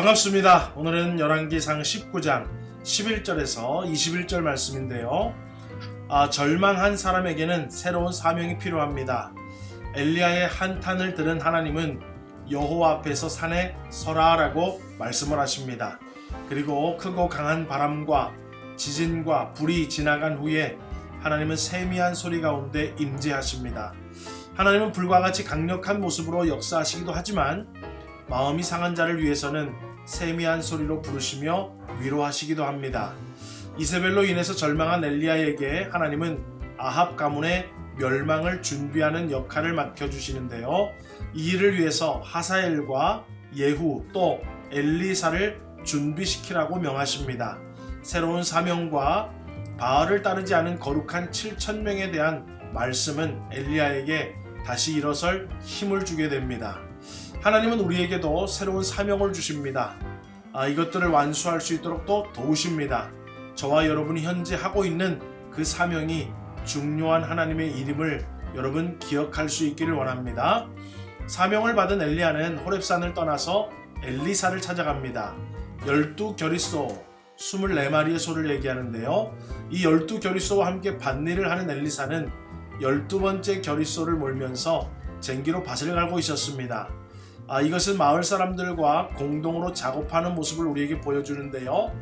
반갑습니다. 오늘은 열왕기상 19장 11절에서 21절 말씀인데요. 아, 절망한 사람에게는 새로운 사명이 필요합니다. 엘리야의 한탄을 들은 하나님은 여호와 앞에서 산에 서라라고 말씀을 하십니다. 그리고 크고 강한 바람과 지진과 불이 지나간 후에 하나님은 세미한 소리 가운데 임재하십니다. 하나님은 불과 같이 강력한 모습으로 역사하시기도 하지만 마음이 상한 자를 위해서는 세미한 소리로 부르시며 위로하시기도 합니다. 이세벨로 인해서 절망한 엘리야에게 하나님은 아합 가문의 멸망을 준비하는 역할을 맡겨주시는데요. 이 일을 위해서 하사엘과 예후 또 엘리사를 준비시키라고 명하십니다. 새로운 사명과 바알을 따르지 않은 거룩한 7천 명에 대한 말씀은 엘리야에게 다시 일어설 힘을 주게 됩니다. 하나님은 우리에게도 새로운 사명을 주십니다. 아, 이것들을 완수할 수 있도록 또 도우십니다. 저와 여러분이 현재 하고 있는 그 사명이 중요한 하나님의 이름을 여러분 기억할 수 있기를 원합니다. 사명을 받은 엘리야는 호렙산을 떠나서 엘리사를 찾아갑니다. 열두 결의소 24마리의 소를 얘기하는데요. 이 열두 결의소와 함께 밭일을 하는 엘리사는 열두 번째 결의소를 몰면서 쟁기로 밭을 갈고 있었습니다. 아, 이것은 마을 사람들과 공동으로 작업하는 모습을 우리에게 보여주는데요.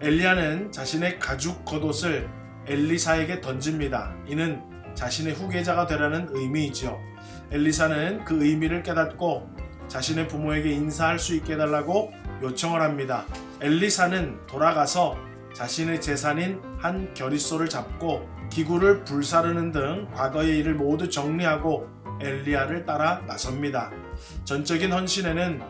엘리야는 자신의 가죽 겉옷을 엘리사에게 던집니다. 이는 자신의 후계자가 되라는 의미이죠. 엘리사는 그 의미를 깨닫고 자신의 부모에게 인사할 수 있게 해달라고 요청을 합니다. 엘리사는 돌아가서 자신의 재산인 한 결의소를 잡고 기구를 불사르는 등 과거의 일을 모두 정리하고 엘리야를 따라 나섭니다. 전적인 헌신에는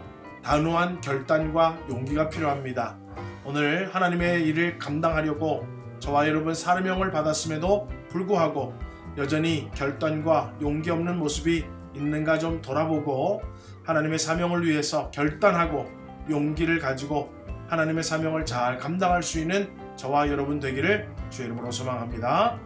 단호한 결단과 용기가 필요합니다. 오늘 하나님의 일을 감당하려고 저와 여러분 사명을 받았음에도 불구하고 여전히 결단과 용기 없는 모습이 있는가 좀 돌아보고 하나님의 사명을 위해서 결단하고 용기를 가지고 하나님의 사명을 잘 감당할 수 있는 저와 여러분 되기를 주의 이름으로 소망합니다.